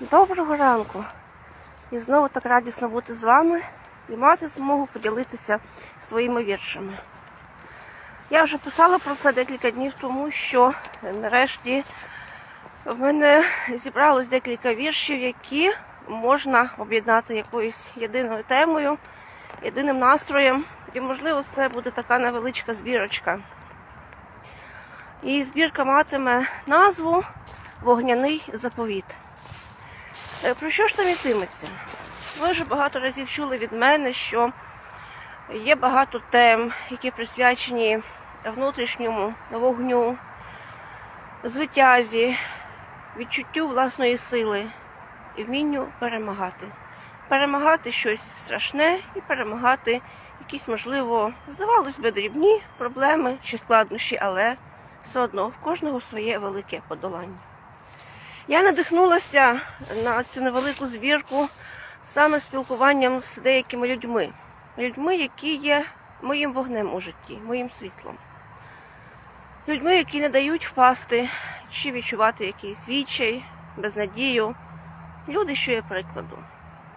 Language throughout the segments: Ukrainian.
Доброго ранку! І знову так радісно бути з вами і мати змогу поділитися своїми віршами. Я вже писала про це декілька днів тому, що нарешті в мене зібралось декілька віршів, які можна об'єднати якоюсь єдиною темою, єдиним настроєм. І, можливо, це буде така невеличка збірочка. І збірка матиме назву Вогняний заповіт. Е, Про що ж там йтиметься? Ви вже багато разів чули від мене, що є багато тем, які присвячені внутрішньому вогню, звитязі, відчуттю власної сили і вмінню перемагати. Перемагати щось страшне і перемагати якісь, можливо, здавалось би, дрібні проблеми чи складнощі, але все одно в кожного своє велике подолання. Я надихнулася на цю невелику збірку саме спілкуванням з деякими людьми. Людьми, які є моїм вогнем у житті, моїм світлом. Людьми, які не дають впасти чи відчувати якийсь відчай, безнадію. Люди, що є прикладом.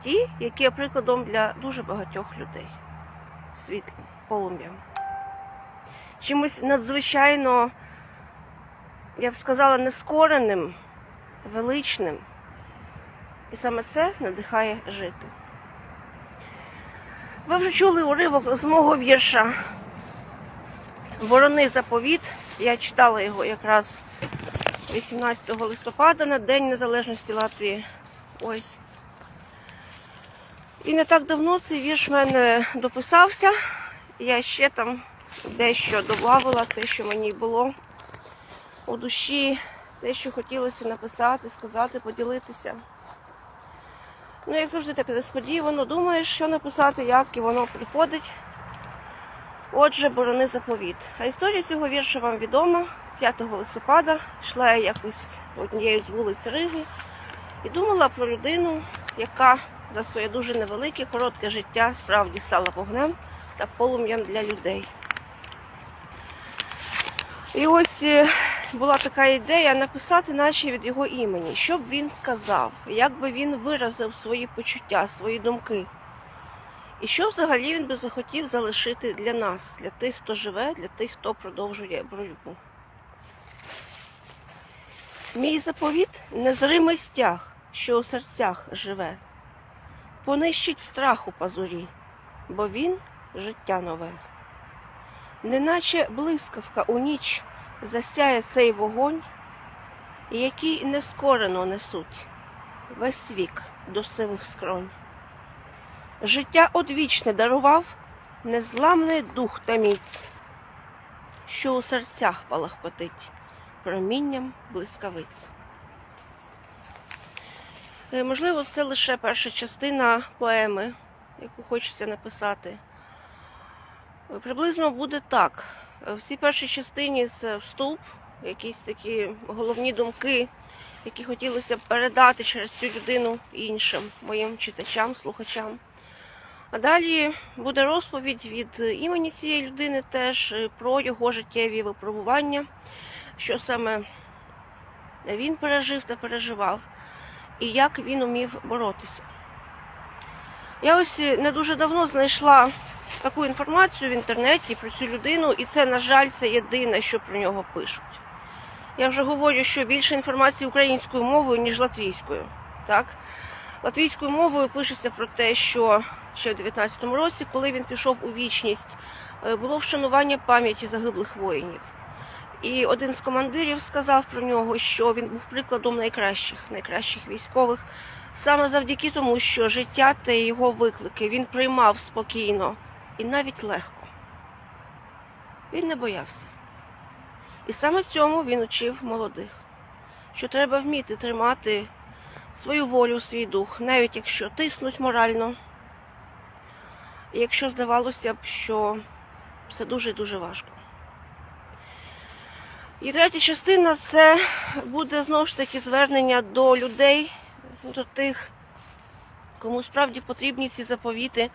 Ті, які є прикладом для дуже багатьох людей. Світлом, полум'ям. Чимось надзвичайно, я б сказала, нескореним величним. І саме це надихає жити. Ви вже чули уривок з мого вірша Ворони заповіт. Я читала його якраз 18 листопада на День Незалежності Латвії. Ось. І не так давно цей вірш в мене дописався. Я ще там дещо додавала, те, що мені було у душі те, що хотілося написати, сказати, поділитися. Ну, як завжди, так несподівано, думаєш, що написати, як і воно приходить. Отже, борони заповіт. А історія цього вірша вам відома. 5 листопада йшла я якось однією з вулиць Риги і думала про людину, яка за своє дуже невелике, коротке життя справді стала вогнем та полум'ям для людей. І ось е, була така ідея написати наче від його імені, що б він сказав, як би він виразив свої почуття, свої думки. І що взагалі він би захотів залишити для нас, для тих, хто живе, для тих, хто продовжує боротьбу. Мій заповіт незримий стяг, що у серцях живе, понищить страх у пазурі, бо він життя нове. Неначе блискавка у ніч засяє цей вогонь, який нескорено несуть весь вік до сивих скронь. Життя одвічне дарував незламний дух та міць, що у серцях палахкотить промінням блискавиць. Е, Можливо, це лише перша частина поеми, яку хочеться написати. Приблизно буде так. В цій першій частині це вступ, якісь такі головні думки, які хотілося б передати через цю людину іншим моїм читачам, слухачам. А далі буде розповідь від імені цієї людини теж е, про його життєві випробування, що саме він пережив та переживав, і як він умів боротися. Я ось е, не дуже давно знайшла таку інформацію в інтернеті про цю людину, і це, на жаль, це єдине, що про нього пишуть. Я вже говорю, що більше інформації українською мовою, ніж латвійською. Так? Латвійською мовою пишеться про те, що ще в 19-му році, коли він пішов у вічність, е, було вшанування пам'яті загиблих воїнів. І один з командирів сказав про нього, що він був прикладом найкращих, найкращих військових, саме завдяки тому, що життя та його виклики він приймав спокійно і навіть легко. Він не боявся. І саме цьому він учив молодих, що треба вміти тримати свою волю, свій дух, навіть якщо тиснуть морально, якщо здавалося б, що все дуже-дуже важко. І третя частина це буде знову ж таки звернення до людей, до тих, кому справді потрібні ці заповіти.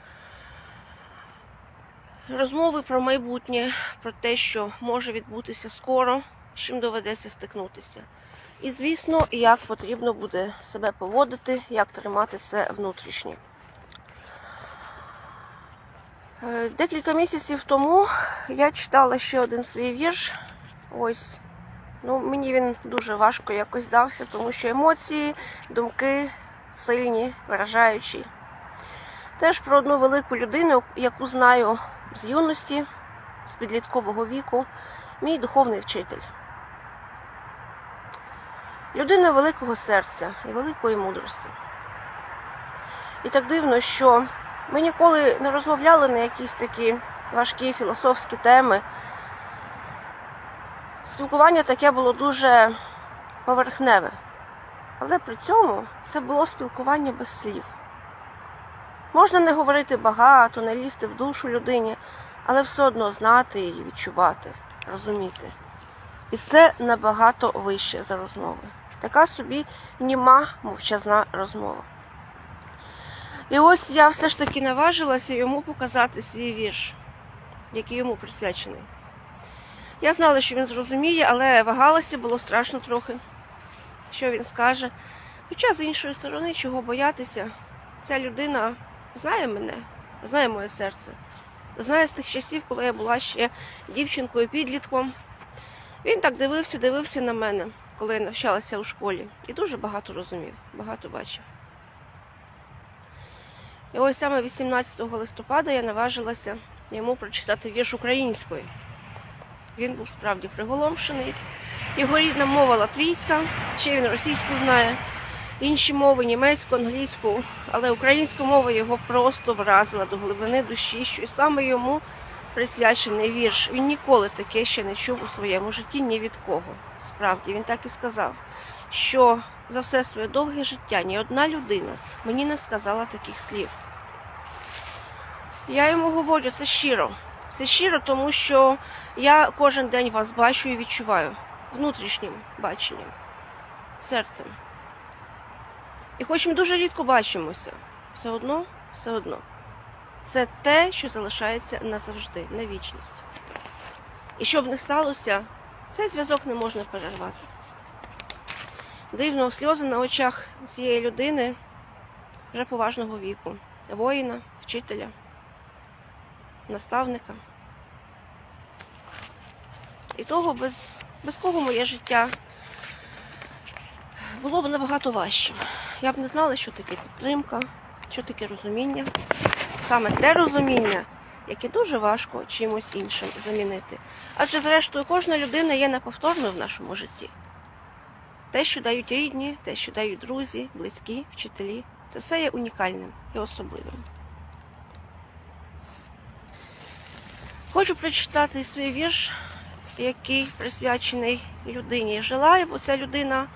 Розмови про майбутнє, про те, що може відбутися скоро, з чим доведеться стикнутися. І, звісно, як потрібно буде себе поводити, як тримати це внутрішнє. Е, Декілька місяців тому я читала ще один свій вірш. Ось. Ну, мені він дуже важко якось дався, тому що емоції, думки сильні, вражаючі. Теж про одну велику людину, яку знаю з юності, з підліткового віку, мій духовний вчитель. Людина великого серця і великої мудрості. І так дивно, що ми ніколи не розмовляли на якісь такі важкі філософські теми. Спілкування таке було дуже поверхневе. Але при цьому це було спілкування без слів. Можна не говорити багато, не лізти в душу людині, але все одно знати її, відчувати, розуміти. І це набагато вище за розмови. Така собі німа мовчазна розмова. І ось я все ж таки наважилася йому показати свій вірш, який йому присвячений. Я знала, що він зрозуміє, але вагалася, було страшно трохи, що він скаже. Хоча з іншої сторони, чого боятися, ця людина знає мене, знає моє серце, знає з тих часів, коли я була ще дівчинкою, підлітком. Він так дивився, дивився на мене, коли я навчалася у школі, і дуже багато розумів, багато бачив. І ось саме 18 листопада я наважилася йому прочитати вірш українською. Він був справді приголомшений. Його рідна мова латвійська, ще він російську знає, інші мови німецьку, англійську, але українська мова його просто вразила до глибини душі, що і саме йому присвячений вірш. Він ніколи таке ще не чув у своєму житті ні від кого. Справді, він так і сказав, що за все своє довге життя ні одна людина мені не сказала таких слів. Я йому говорю це щиро. Це щиро, тому що я кожен день вас бачу і відчуваю внутрішнім баченням, серцем. І хоч ми дуже рідко бачимося, все одно, все одно. Це те, що залишається назавжди, на вічність. І щоб не сталося, цей зв'язок не можна перервати. Дивно, сльози на очах цієї людини вже поважного віку, воїна, вчителя, наставника. І того, без, без кого моє життя було б набагато важче. Я б не знала, що таке підтримка, що таке розуміння. Саме те розуміння, яке дуже важко чимось іншим замінити. Адже, зрештою, кожна людина є неповторною в нашому житті. Те, що дають рідні, те, що дають друзі, близькі, вчителі, це все є унікальним і особливим. Хочу прочитати свій вірш, який присвячений людині Жилаєв. Ця людина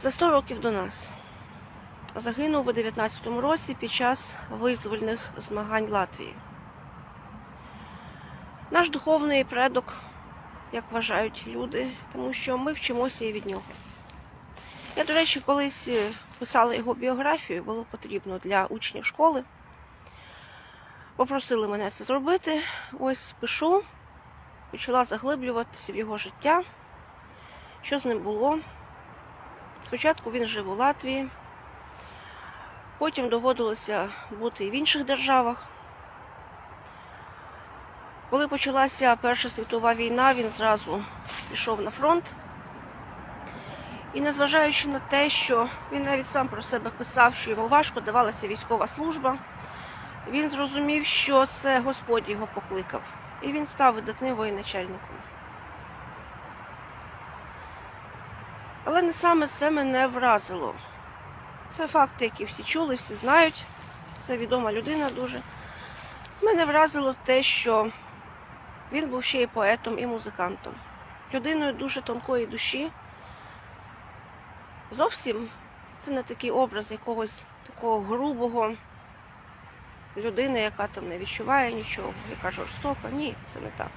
за 100 років до нас загинув у 19-му році під час визвольних змагань Латвії. Наш духовний предок, як вважають люди, тому що ми вчимося і від нього. Я, до речі, колись е, писала його біографію, було потрібно для учнів школи. Попросили мене це зробити. Ось пишу, почала заглиблюватися в його життя, що з ним було. Спочатку він жив у Латвії, потім доводилося бути і в інших державах. Коли почалася Перша світова війна, він зразу пішов на фронт. І незважаючи на те, що він навіть сам про себе писав, що йому важко давалася військова служба, він зрозумів, що це Господь його покликав. І він став видатним воєначальником. Але не саме це мене вразило. Це факти, які всі чули, всі знають. Це відома людина дуже. Мене вразило те, що він був ще й поетом, і музикантом. Людиною дуже тонкої душі. Зовсім це не такий образ якогось такого грубого людини, яка там не відчуває нічого, яка жорстока. Ні, це не так.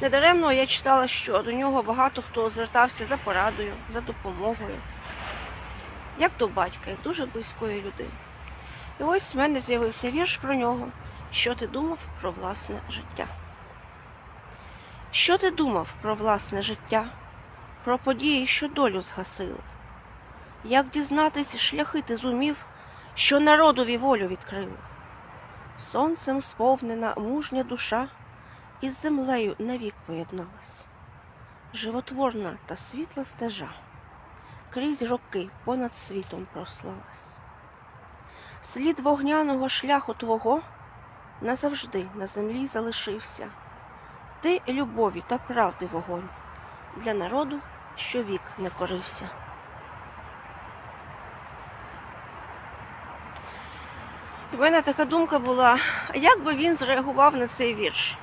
Недаремно я читала, що до нього багато хто звертався за порадою, за допомогою, як до батька, як дуже близької людини. І ось в мене з'явився вірш про нього. Що ти думав про власне життя? Що ти думав про власне життя, про події, що долю згасили. Як дізнатись шляхи ти зумів, що народові волю відкрили? Сонцем сповнена мужня душа із землею навік поєдналась, животворна та світла стежа, крізь роки понад світом прослалась. Слід вогняного шляху твого назавжди на землі залишився. Ти любові та правди вогонь для народу, що вік не корився. У мене така думка була, як би він зреагував на цей вірш?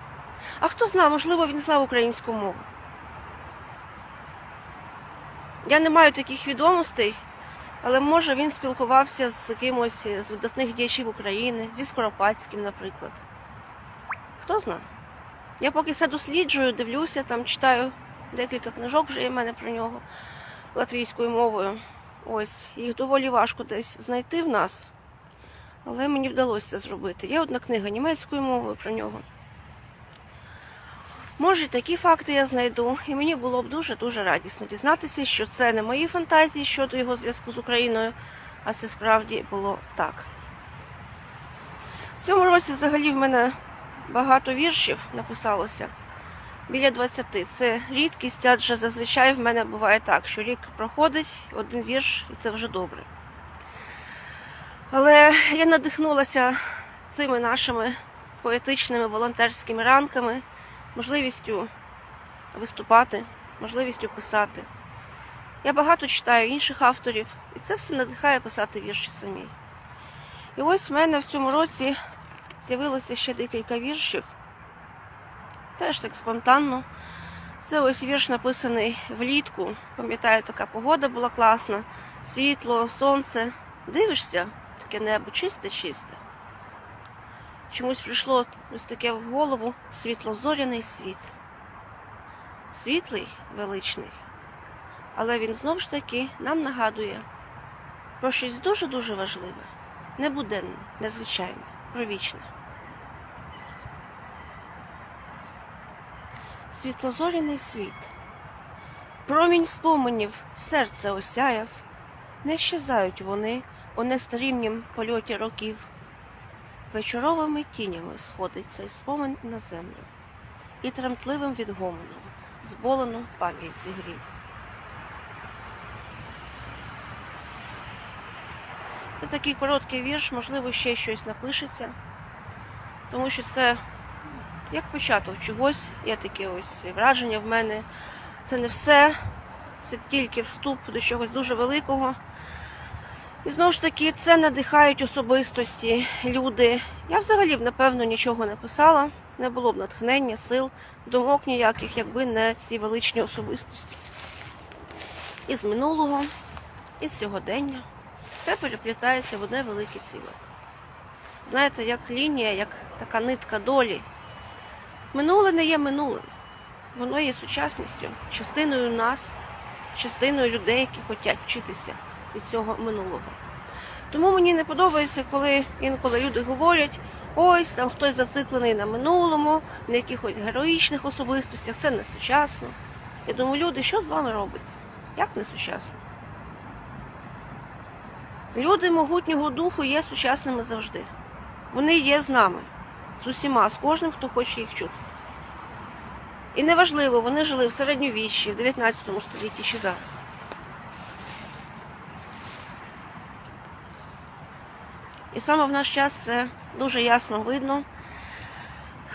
А хто знає, можливо, він знав українську мову. Я не маю таких відомостей, але може він спілкувався з кимось з видатних діячів України, зі Скоропадським, наприклад. Хто знає? Я поки все досліджую, дивлюся, там читаю декілька книжок вже є в мене про нього латвійською мовою. Ось, їх доволі важко десь знайти в нас, але мені вдалося це зробити. Є одна книга німецькою мовою про нього. Може, такі факти я знайду, і мені було б дуже-дуже радісно дізнатися, що це не мої фантазії щодо його зв'язку з Україною, а це справді було так. В цьому році взагалі в мене багато віршів написалося. Біля 20. Це рідкість, адже зазвичай в мене буває так, що рік проходить один вірш, і це вже добре. Але я надихнулася цими нашими поетичними волонтерськими ранками, можливістю виступати, можливістю писати. Я багато читаю інших авторів, і це все надихає писати вірші самі. І ось в мене в цьому році з'явилося ще декілька віршів. Теж так спонтанно. Це ось вірш написаний влітку. Пам'ятаю, така погода була класна, світло, сонце. Дивишся, таке небо чисте-чисте. Чомусь прийшло ось таке в голову світло-зоряний світ. Світлий, величний, але він знову ж таки нам нагадує про щось дуже-дуже важливе, небуденне, незвичайне, про вічне. Світлозоряний світ. Промінь споменів серце осяяв, не щезають вони у нестарімнім польоті років. Вечоровими тінями сходить цей спомин на землю, і тремтливим відгомоном зболену пам'ять зігрів. Це такий короткий вірш, можливо, ще щось напишеться, тому що це як початок чогось, є таке ось враження в мене. Це не все, це тільки вступ до чогось дуже великого. І знову ж таки, це надихають особистості, люди. Я взагалі б, напевно, нічого не писала, не було б натхнення, сил, думок ніяких, якби не ці величні особистості. Із минулого, із сьогодення. Все переплітається в одне велике ціле. Знаєте, як лінія, як така нитка долі. Минуле не є минулим. Воно є сучасністю, частиною нас, частиною людей, які хочуть вчитися від цього минулого. Тому мені не подобається, коли інколи люди говорять, ось там хтось зациклений на минулому, на якихось героїчних особистостях, це не сучасно. Я думаю, люди, що з вами робиться? Як не сучасно? Люди могутнього духу є сучасними завжди. Вони є з нами, з усіма, з кожним, хто хоче їх чути. І неважливо, вони жили в середньовіччі, в 19 столітті чи зараз. І саме в наш час це дуже ясно видно.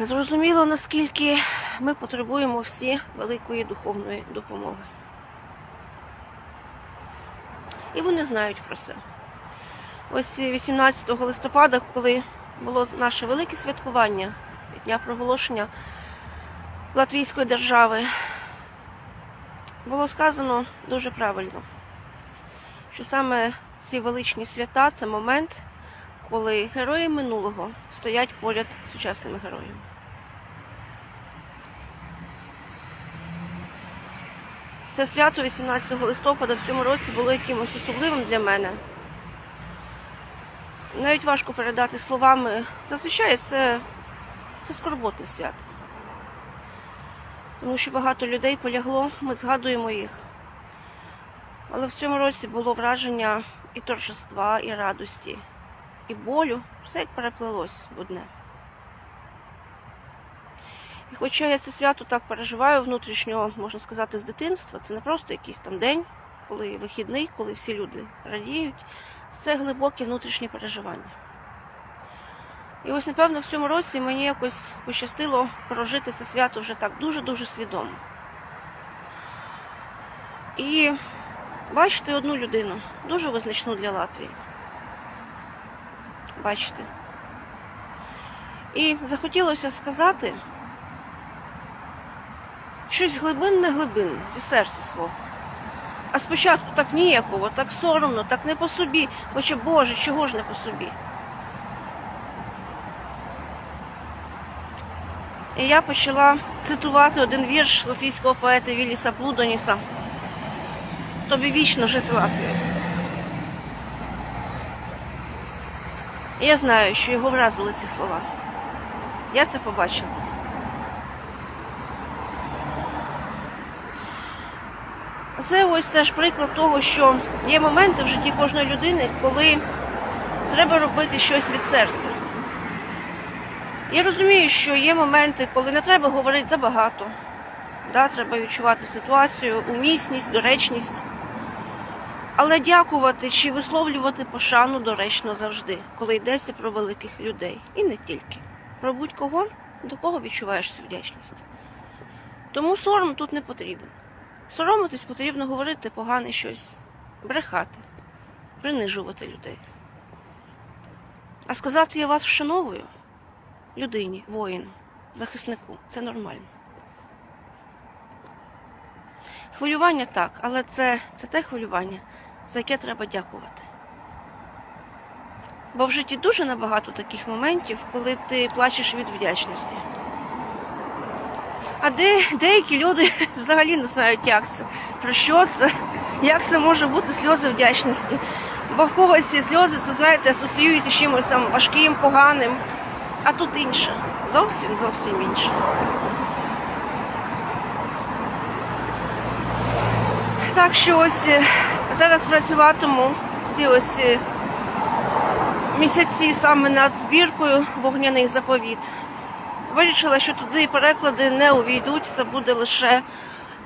Зрозуміло, наскільки ми потребуємо всі великої духовної допомоги. І вони знають про це. Ось 18 листопада, коли було наше велике святкування дня проголошення Латвійської держави, було сказано дуже правильно, що саме ці величні свята це момент, коли герої минулого стоять поряд з сучасними героями. Це свято 18 листопада в цьому році було якимось особливим для мене. Навіть важко передати словами. Зазвичай це, це скорботне свято. Тому що багато людей полягло, ми згадуємо їх. Але в цьому році було враження і торжества, і радості, і болю. Все як переплелось в одне. І хоча я це свято так переживаю внутрішньо, можна сказати, з дитинства, це не просто якийсь там день, коли вихідний, коли всі люди радіють. Це глибоке внутрішнє переживання. І ось, напевно, в цьому році мені якось пощастило прожити це свято вже так дуже-дуже свідомо. І бачити одну людину, дуже визначну для Латвії. Бачите. І захотілося сказати щось глибинне-глибинне зі серця свого. А спочатку так ніяково, так соромно, так не по собі. Хоча, Боже, чого ж не по собі? І я почала цитувати один вірш латвійського поета Віліса Плудоніса. Тобі вічно жити Латвією. І я знаю, що його вразили ці слова. Я це побачила. Це ось теж приклад того, що є моменти в житті кожної людини, коли треба робити щось від серця. Я розумію, що є моменти, коли не треба говорити забагато. Да, треба відчувати ситуацію, умісність, доречність. Але дякувати чи висловлювати пошану доречно завжди, коли йдеться про великих людей. І не тільки. Про будь-кого, до кого відчуваєш цю вдячність. Тому сором тут не потрібен. Соромитись потрібно говорити погане щось, брехати, принижувати людей. А сказати я вас вшановую людині, воїну, захиснику це нормально. Хвилювання так, але це, це те хвилювання, за яке треба дякувати. Бо в житті дуже набагато таких моментів, коли ти плачеш від вдячності. А де, деякі люди взагалі не знають, як це, про що це, як це може бути сльози вдячності. Бо в когось ці сльози, це знаєте, асоціюються з чимось там важким, поганим. А тут інше. Зовсім зовсім інше. Так що ось е, зараз працюватиму ці ось е, місяці саме над збіркою вогняний заповіт. Вирішила, що туди переклади не увійдуть, це буде лише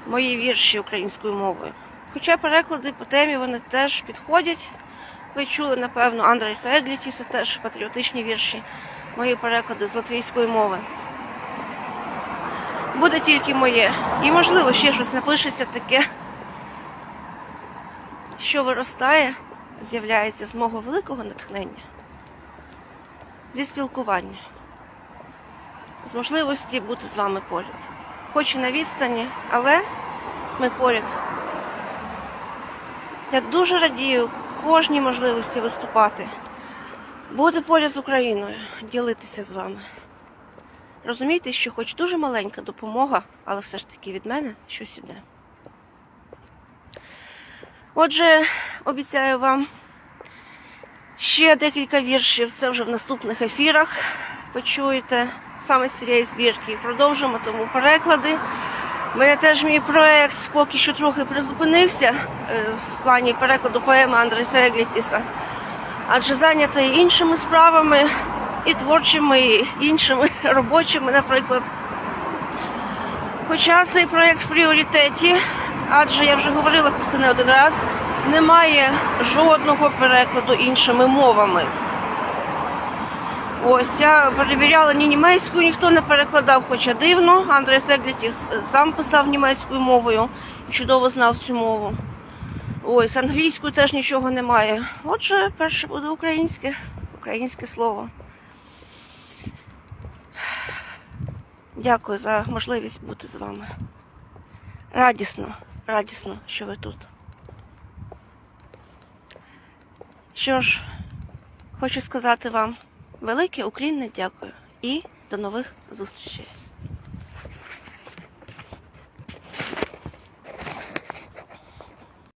мої вірші українською мовою. Хоча переклади по темі вони теж підходять. Ви чули, напевно, Андрей Сегліті, це теж патріотичні вірші, мої переклади з латвійської мови. Буде тільки моє. І, можливо, ще щось напишеться таке, що виростає, з'являється з мого великого натхнення, зі спілкування з можливості бути з вами поряд. Хоч і на відстані, але ми поряд. Я дуже радію кожній можливості виступати, бути поряд з Україною, ділитися з вами. Розумійте, що хоч дуже маленька допомога, але все ж таки від мене щось іде. Отже, обіцяю вам ще декілька віршів. Це вже в наступних ефірах. Почуєте саме з цієї збірки. Продовжимо тому переклади. У мене теж мій проект поки що трохи призупинився е, в плані перекладу поеми Андреса Еглітіса, адже зайнятий іншими справами, і творчими, і іншими робочими, наприклад. Хоча цей проєкт в пріоритеті, адже я вже говорила про це не один раз, немає жодного перекладу іншими мовами. Ось я перевіряла ні німецьку, ніхто не перекладав, хоча дивно. Андрей Сеглітів сам писав німецькою мовою і чудово знав цю мову. Ось англійською теж нічого немає. Отже, перше буде українське, українське слово. Дякую за можливість бути з вами. Радісно, радісно, що ви тут. Що ж, хочу сказати вам велике уклінне дякую і до нових зустрічей.